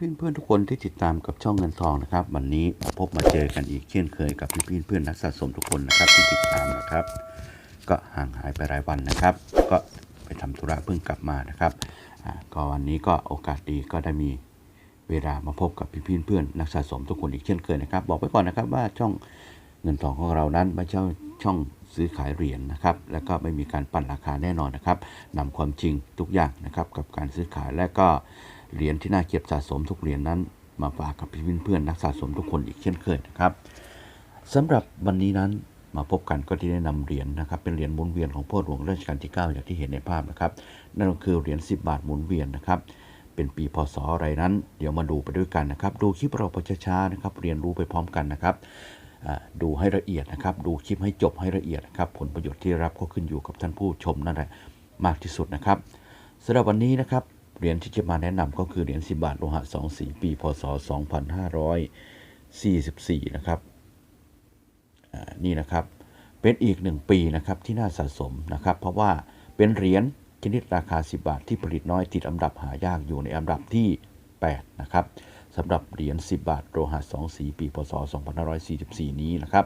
พี่เพื่อนทุกคนที่ติดตามกับช่องเงินทองนะครับ วันนี้มาพบมาเจอกันอีกเช่นเคยกับพี่ๆเพื่อนนักสะสมทุกคนนะครับที่ติดตามนะครับ ก็ห่างหายไปหลายวันนะครับ ก็ไปทำธุระเพิ่งกลับมานะครับก็วันนี้ก็โอกาสดีก็ได้มีเวลามาพบกับพี่ๆเพื่อนนักสะสมทุกคนอีกเช่นเคยนะครับ บอกไว้ก่อนนะครับว่าช่องเงินทองของเรานั้นไม่ใช่ช่องซื้อขายเหรียญนะครับ แล้วก็ไม่มีการปั่นราคาแน่นอนนะครับนำความจริงทุกอย่างนะครับกับการซื้อขายและก็ เหรียญที่น่าเก็บสะสมทุกเหรียญนั้น มาฝากกับพี่เพื่อนๆนักสะสมทุกคนอีกเช่นเคยนะครับสำหรับวันนี้นั้นมาพบกันก็ที่ได้นำเหรียญนะครับ เป็นเหรียญหมุนเวียนของพ่อหลวงรัชกาลที่ 9 อย่างที่เห็นในภาพนะครับ นั่นก็คือเหรียญ10 บาทหมุนเวียนนะครับ เป็นปีพศอะไรนั้น เดี๋ยวมาดูไปด้วยกันนะครับ ดูคลิปเราไปช้าๆนะครับ เรียนรู้ไปพร้อมกันนะครับดูให้ละเอียดนะครับ ดูคลิปให้จบให้ละเอียดนะครับ ผลประโยชน์ที่รับก็ขึ้นอยู่กับท่านผู้ชมนั่นแหละมากที่สุดนะครับสำหรับวันนี้นะครับ เหรียญที่จะมาแนะนำก็คือเหรียญ10 บาทโลหะ2สีปีพศ 2544 นะครับอ่านี่นะครับ เป็นอีกหนึ่งปีนะครับที่น่าสะสมนะครับ เพราะว่าเป็นเหรียญชนิดราคา 10 บาทที่ผลิตน้อยติดอันดับหายากอยู่ในอันดับที่ 8 นะครับ สำหรับเหรียญ 10 บาทโลหะ2สีปีพศ 2544 นี้นะครับ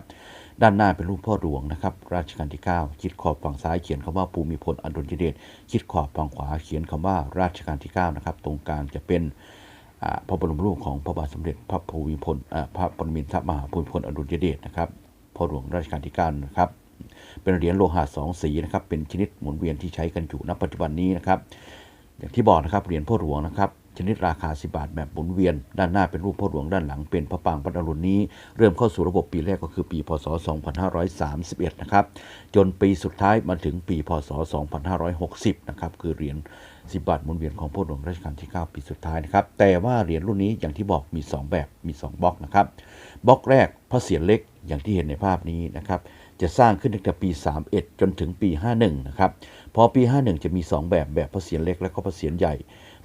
ด้านหน้าเป็นรูปพ่อหลวงนะครับรัชกาลที่ 9 คิดขอบฝั่งซ้ายเขียนคำว่าภูมิพลอดุลยเดชคิดขอบฝั่งขวาเขียนคำว่ารัชกาลที่ 9 นะครับ ตรงกลางจะเป็นพระบรมรูปของพระบาทสมเด็จพระภูมิพลพระปรมินทรมหาภูมิพลอดุลยเดชนะครับพ่อหลวงรัชกาลที่ 9 นะครับเป็นเหรียญโลหะสองสีนะครับเป็นชนิดหมุนเวียนที่ใช้กันอยู่ณปัจจุบันนี้นะครับ อย่างที่บอกนะครับเหรียญพ่อหลวงนะครับ ชนิดราคา 10 บาทแบบหมุนเวียน ด้านหน้าเป็นรูปพ่อหลวงด้านหลังเป็นพระปางพระอรุณนี้ เริ่มเข้าสู่ระบบปีแรกก็คือปีพศ 2531 นะครับ จนปีสุดท้ายมาถึงปีพศ 2560 นะครับ คือเหรียญ10 บาทหมุนเวียนของพ่อหลวงรัชกาลที่ 9 ปีสุดท้ายนะครับ แต่ว่าเหรียญรุ่นนี้อย่างที่บอกมี 2 แบบมี 2บล็อกนะครับบล็อกแรกพระเศียรเล็กอย่างที่เห็นในภาพนี้นะครับ จะสร้างขึ้นตั้งแต่ปี 31 จนถึงปี 51 นะครับ พอปี 51 จะมี 2 แบบ แบบพระเศียรเล็กและก็พระเศียรใหญ่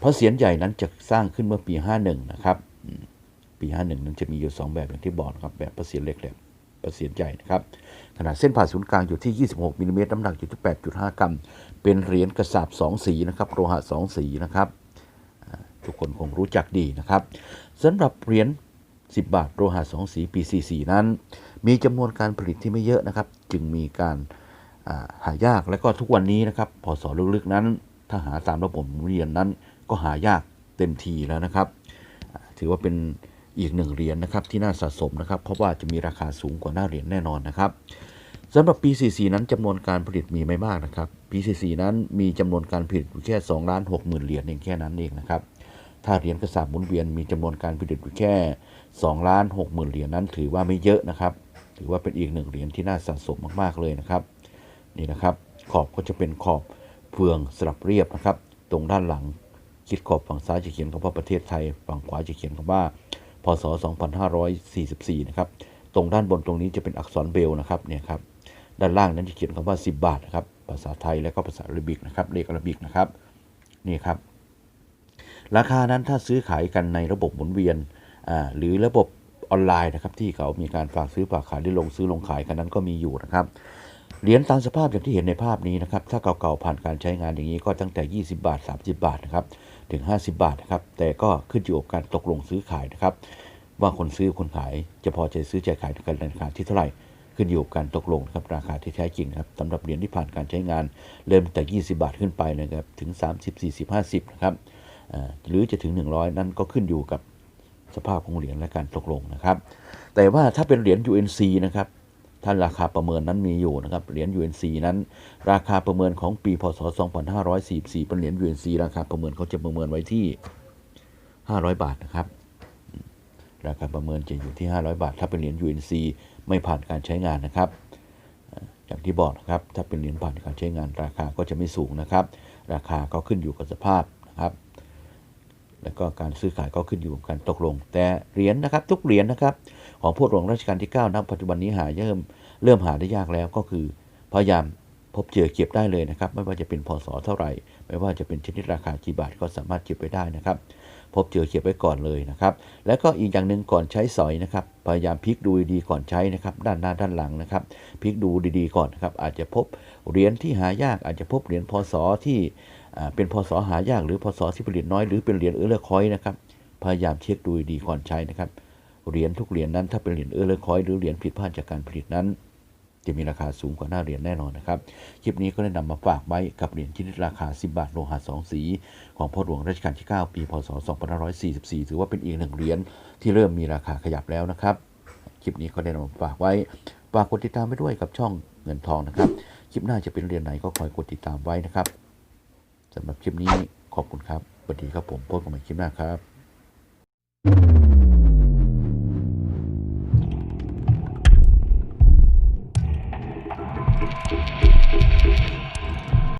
พระเศียรใหญ่นั้นจะสร้างขึ้นเมื่อปี 51 นะครับ ปี 51 นั้นจะมีอยู่ 2 แบบอย่างที่บอกนะครับ แบบพระเศียรเล็กและพระเศียรใหญ่นะครับ ขนาดเส้นผ่าศูนย์กลางอยู่ที่ 26มิลลิเมตรน้ำหนักอยู่ที่ 8.5 กรัม เป็นเหรียญกระสาบ2 สีนะครับ โลหะ 2 สีนะครับ ทุกคนคงรู้จักดีนะครับสำหรับเหรียญ10 บาท โลหะ 2 สีปี 44 นั้น มีจำนวนการผลิตที่ไม่เยอะนะครับ จึงมีการาหายากและก็ทุกวันนี้นะครับพศลึกๆนั้น ถ้าหาตามระบบหมุนเวียนนั้น ก็หายากเต็มทีแล้วนะครับ ถือว่าเป็นอีกหนึ่งเหรียญนะครับที่น่าสะสมนะครับ เพราะว่าจะมีราคาสูงกว่าหน้าเหรียญแน่นอนนะครับสำหรับปี 44 นั้นจำนวนการผลิตมีไม่มากนะครับปี 44 นั้นมีจำนวนการผลิตอยู่แค่2ล้าน6หมื่นเหรียญเองแค่นั้นเองนะครับถ้าเหรียญกระสาบหมุนเวียนมีจำนวนการผลิตอยู่แค่2ล้าน6หมื่นเหรียญนั้นถือว่าไม่เยอะนะครับ ถือว่าเป็นอีกหนึ่งเหรียญที่น่าสะสมมาก ๆ เลยนะครับ นี่นะครับ ขอบก็จะเป็นขอบเฟืองสลับเรียบนะครับ ตรงด้านหลังคิดขอบฝั่งซ้ายจะเขียนคำว่าประเทศไทย ฝั่งขวาจะเขียนคำว่า พศ 2544 นะครับ ตรงด้านบนตรงนี้จะเป็นอักษรเบลนะครับ เนี่ยครับ ด้านล่างนั้นจะเขียนคำว่า 10 บาทนะครับ ภาษาไทยและก็ภาษาอาหรับิกนะครับ เลขอาหรับิกนะครับ นี่ครับ ราคานั้นถ้าซื้อขายกันในระบบหมุนเวียน หรือระบบ ออนไลน์นะครับที่เขามีการฝากซื้อฝากขายหรือลงซื้อลงขายกันนั้นก็มีอยู่นะครับเหรียญตามสภาพอย่างที่เห็นในภาพนี้นะครับถ้าเก่าๆผ่านการใช้งานอย่างนี้ก็ตั้งแต่ 20 บาท 30 บาทนะครับถึง 50 บาทนะครับแต่ก็ขึ้นอยู่กับการตกลงซื้อขายนะครับว่าคนซื้อคนขายจะพอใจซื้อใจขายกันในราคาที่เท่าไหร่ขึ้นอยู่กับการตกลงนะครับราคาที่แท้จริงครับสำหรับเหรียญที่ผ่านการใช้งาน เริ่มแต่ 20 บาทขึ้นไปนะครับถึง 30 40 50นะครับหรือจะถึง 100 นั้นก็ขึ้นอยู่กับ สภาพของเหรียญและการตกลงนะครับ แต่ว่าถ้าเป็นเหรียญ UNC นะครับท่านราคาประเมินนั้นมีอยู่นะครับเหรียญ UNC นั้น ราคาประเมินของปีพศ 2544เป็นเหรียญ UNC ราคาประเมินเขาจะประเมินไว้ที่ 500 บาทนะครับราคาประเมินจะอยู่ที่ 500 บาท ถ้าเป็นเหรียญ UNC ไม่ผ่านการใช้งานนะครับอ่าอย่างที่บอกนะครับถ้าเป็นเหรียญผ่านการใช้งานราคาก็จะไม่สูงนะครับ ราคาก็ขึ้นอยู่กับสภาพนะครับ แล้วก็การซื้อขายก็ขึ้นอยู่กับการตกลง แต่เหรียญนะครับทุกเหรียญนะครับ ของพวกหลวงรัชกาลที่9ณปัจจุบันนี้หาเริ่มเริ่มหาได้ยากแล้วก็คือ พยายามพบเจอเก็บได้เลยนะครับ ไม่ว่าจะเป็นพศเท่าไหร่ ไม่ว่าจะเป็นชนิดราคากี่บาทก็สามารถเก็บไว้ได้นะครับ พบเจอเก็บไว้ก่อนเลยนะครับ แล้วก็อีกอย่างหนึ่งก่อนใช้สอยนะครับ พยายามพลิกดูดีๆก่อนใช้นะครับ ด้านหน้าด้านหลังนะครับพลิกดูดีๆก่อนนะครับ อาจจะพบเหรียญที่หายากอาจจะพบเหรียญพศที่ เป็นพศหายากหรือพศที่ผลิตน้อยหรือเป็นเหรียญเออร์เลอร์คอยนะครับพยายามเช็คดูดีก่อนใช้นะครับเหรียญทุกเหรียญนั้นถ้าเป็นเหรียญเออร์เลอร์คอยหรือเหรียญผิดพลาดจากการผลิตนั้น จะมีราคาสูงกว่าหน้าเหรียญแน่นอนนะครับคลิปนี้ก็ได้นำมาฝากไว้กับเหรียญชนิดราคา 10 บาทโลหะ2สี ของพ่อหลวงรัชกาลที่ 9 ปีพศ 2544 ถือว่าเป็นอีกหนึ่งเหรียญที่เริ่มมีราคาขยับแล้วนะครับคลิปนี้ก็ได้นำมาฝากไว้ฝากกดติดตามไปด้วยกับช่องเงินทองนะครับ คลิปหน้าจะเป็นเหรียญไหนก็คอยกดติดตามไว้นะครับ สำหรับคลิปนี้ขอบคุณครับสวัสดีครับผมพบกันใหม่คลิปหน้าครับ